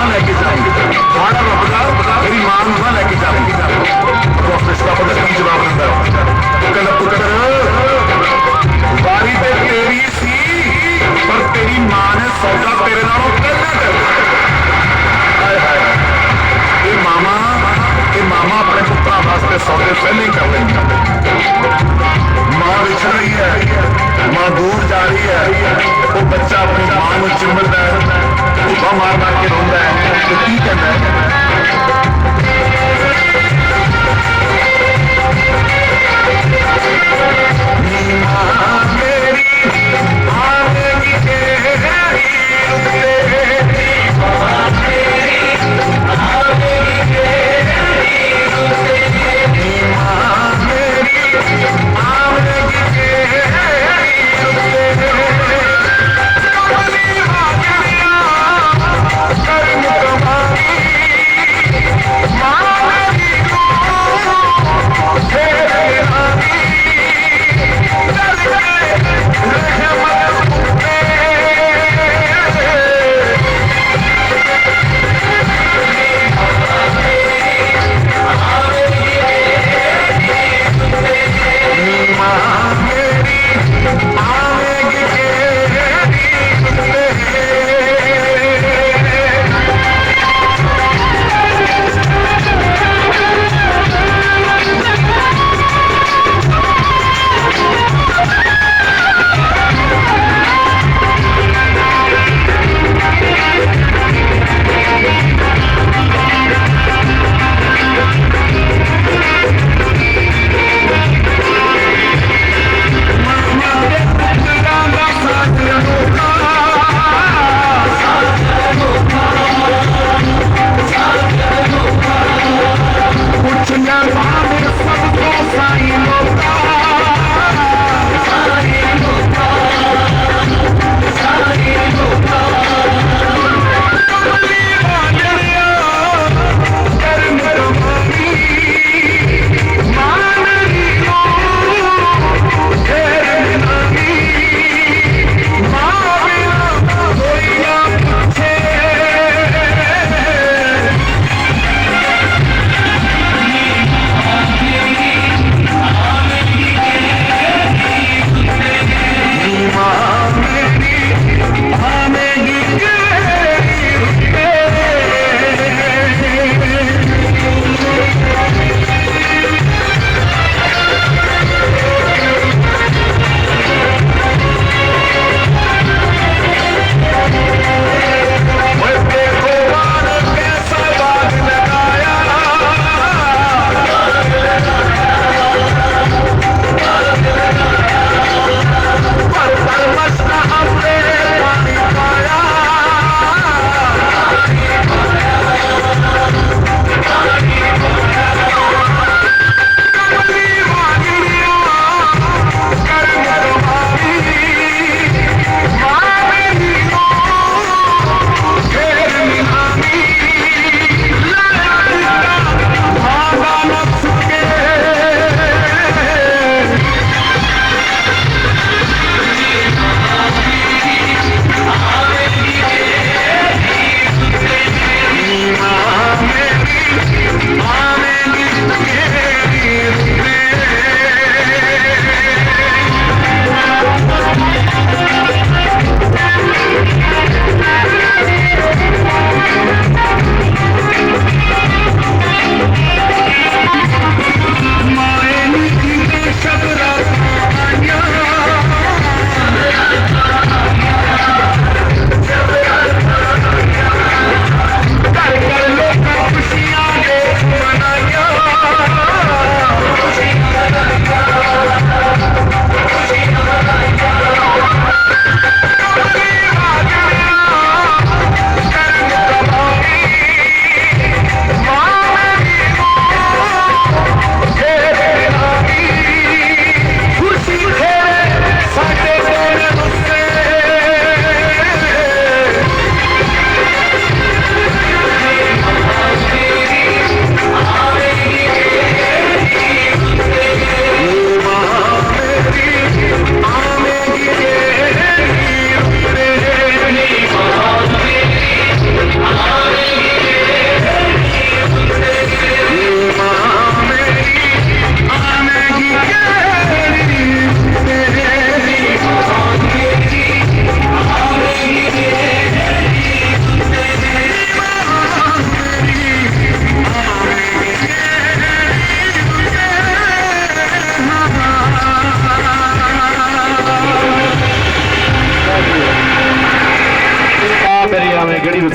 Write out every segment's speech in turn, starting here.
ना लेके जाएँगे। मेरी माँ ना लेके जाएँगे। तो डॉक्टर जवाब कल पुत्र तो बारी तेरी सी, पर तेरी माँ ने सौदा तेरे कर ये मामा ये मामा अपने पुत्रा वास्ते सौदे पहले ही कर लेंगे माँ बिछ रही है। माँ दूर जा रही है। वो बच्चा अपनी माँ को चिमड़ता है मार मार के रोंदा है। నీ మా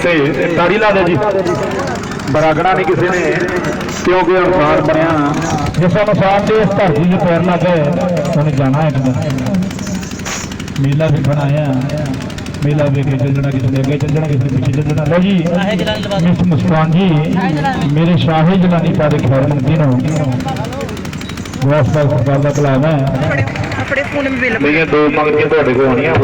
ਤੇ ਤਾੜੀ ਲਾ ਦੇ ਜੀ ਬਰਾਗਣਾ ਨਹੀਂ ਕਿਸੇ ਨੇ ਕਿਉਂਕਿ ਅਨਸਾਰ ਬਣਿਆ ਜਿਸ ਅਨੁਸਾਰ ਦੇ ਇਸ ਧਰਤੀ 'ਤੇ ਪੈਰ ਲੱਗੇ ਉਹਨੇ ਜਾਣਾ ਇੱਕ ਦਿਨ ਮੇਲਾ ਵੇਖਣ ਆਇਆ ਮੇਲਾ ਵੇਖ ਕੇ ਚੱਲ ਜਾਣਾ ਕਿਸੇ ਦੇ ਅੱਗੇ ਚੱਲ ਜਾਣਾ ਕਿਸੇ ਦੇ ਪਿੱਛੇ ਚੱਲ ਜਾਣਾ ਲਓ ਜੀ ਮਿਸ ਮੁਸਕਾਨ ਜੀ ਮੇਰੇ ਸ਼ਾਹੀ ਜਲਾਨੀ ਪਾ ਦੇ ਖੈਰ ਮੰਗੀ ਨੂੰ ਗੋਸਪਲ ਸਰਕਾਰ ਦਾ ਕਲਾਮ ਹੈ ਆਪਣੇ ਫੋਨ ਵਿੱਚ ਬਿੱਲ ਲਈਆਂ ਦੋ ਮੰਗ ਕੇ ਤੁਹਾਡੇ ਕੋਲ ਆਉਣੀਆਂ